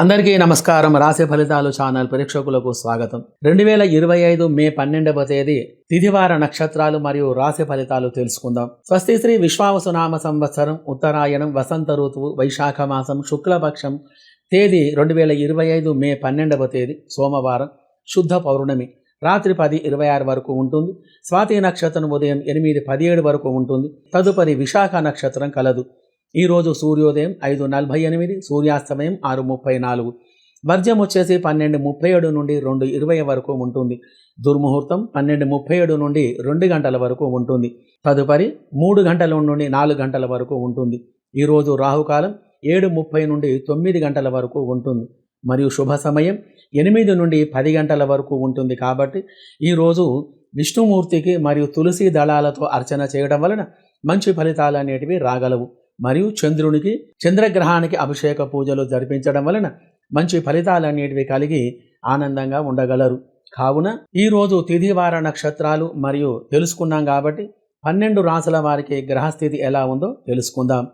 అందరికీ నమస్కారం. రాశి ఫలితాలు ఛానల్ ప్రేక్షకులకు స్వాగతం. రెండు వేల ఇరవై ఐదు మే పన్నెండవ తేదీ తిథివార నక్షత్రాలు మరియు రాశి ఫలితాలు తెలుసుకుందాం. స్వస్తి శ్రీ విశ్వావసునామ సంవత్సరం ఉత్తరాయణం వసంత ఋతువు వైశాఖ మాసం శుక్లపక్షం తేదీ రెండు వేల ఇరవై ఐదు మే పన్నెండవ తేదీ సోమవారం శుద్ధ పౌర్ణమి. రాత్రి పది ఇరవై ఆరు వరకు ఉంటుంది. స్వాతి నక్షత్రం ఉదయం ఎనిమిది పదిహేడు వరకు ఉంటుంది. తదుపరి విశాఖ నక్షత్రం కలదు. ఈరోజు సూర్యోదయం ఐదు నలభై ఎనిమిది సూర్యాస్తమయం ఆరు ముప్పై నాలుగు. వర్జం వచ్చేసి పన్నెండు ముప్పై ఏడు నుండి రెండు ఇరవై వరకు ఉంటుంది. దుర్ముహూర్తం పన్నెండు ముప్పై ఏడు నుండి రెండు గంటల వరకు ఉంటుంది. తదుపరి మూడు గంటల నుండి నాలుగు గంటల వరకు ఉంటుంది. ఈరోజు రాహుకాలం ఏడు ముప్పై నుండి తొమ్మిది గంటల వరకు ఉంటుంది. మరియు శుభ సమయం ఎనిమిది నుండి పది గంటల వరకు ఉంటుంది కాబట్టి ఈరోజు విష్ణుమూర్తికి మరియు తులసి దళాలతో అర్చన చేయడం వలన మంచి ఫలితాలు అనేటివి రాగలవు. మరియు చంద్రునికి చంద్రగ్రహానికి అభిషేక పూజలు జరిపించడం వలన మంచి ఫలితాలు కలిగి ఆనందంగా ఉండగలరు. కావున ఈరోజు తిథివార నక్షత్రాలు మరియు తెలుసుకున్నాం కాబట్టి పన్నెండు రాసుల వారికి గ్రహస్థితి ఎలా ఉందో తెలుసుకుందాం.